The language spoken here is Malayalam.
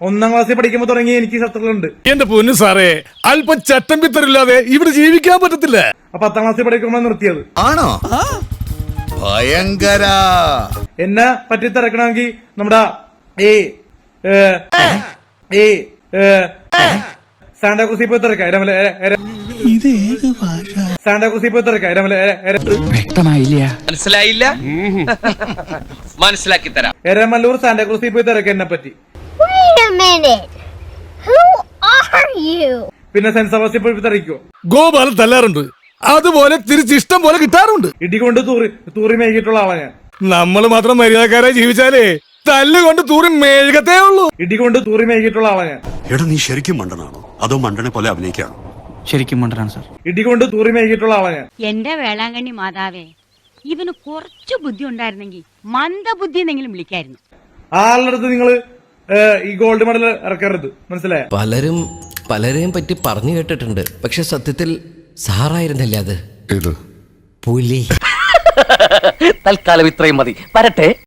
ഒന്നാം ക്ലാസ്സിൽ പഠിക്കുമ്പോൾ തുടങ്ങി എനിക്ക് ശത്രുക്കളുണ്ട്. എന്റെ പൊന്നു സാറേ അല്പം ചട്ടം പിത്തരില്ലാതെ ഇവിടെ ജീവിക്കാൻ പറ്റത്തില്ല. അപ്പൊ പത്താം ക്ലാസ്സിൽ പഠിക്കുമ്പോൾ നിർത്തിയത്. ആണോ? ഭയങ്കര. എന്നെ പറ്റി തിരക്കണമെങ്കിൽ നമ്മുടെ ഈ ഏ, ഈ സാന്റാക്രൂസിൽ പോയി തിരക്കാം സാന്റാക്രൂസിൽ പോയി തിരക്കാം വ്യക്തമായില്ല. മനസ്സിലായില്ല? മനസ്സിലാക്കി തരാം. എരമല്ലൂർ സാന്റാക്രൂസിൽ പോയി തിരക്കാം എന്നെ പറ്റി minute. Who are you? പിന്നെ സെൻസർ തിരക്കോ ഗോപാലൻ തല്ലാറുണ്ട്. അതുപോലെ തിരിച്ച് ഇഷ്ടം പോലെ കിട്ടാറുണ്ട്. ഇടികൊണ്ട് തൂറി തൂറി മേകിയിട്ടുള്ള ആളാ ഞാൻ. നമ്മൾ മാത്രം മര്യാദക്കാരായി ജീവിച്ചാലേ തല്ലുകൊണ്ട് തൂറി മേഴുകത്തേ ഉള്ളൂ. ഇടികൊണ്ട് തൂറി മേകിയിട്ടുള്ള ആളാ ഞാൻ. എടാ നീ ശരിക്കും മണ്ടനാണോ? അതോ മണ്ടനെ പോലെ അഭിനയിക്കാണോ? ശരിക്കും മണ്ടനാണ് സാർ. ഇടികൊണ്ട് തൂറി മേകിയിട്ടുള്ള ആളാ ഞാൻ. എന്റെ വേളാങ്കണ്ണി മാതാവേ ഇവന് കുറച്ചു ബുദ്ധി ഉണ്ടായിരുന്നെങ്കിൽ മന്ദബുദ്ധി എന്നെങ്കിലും വിളിക്കായിരുന്നു. ആളുടെ അടുത്ത് നിങ്ങൾ ഈ ഗോൾഡ് മെഡൽ ഇറക്കരുത് മനസ്സിലായ? പലരും പലരെയും പറ്റി പറഞ്ഞു കേട്ടിട്ടുണ്ട്. പക്ഷെ സത്യത്തിൽ സാറായിരുന്നല്ലേ അത്. പുലി. തൽക്കാലം ഇത്രയും മതി. വരട്ടെ.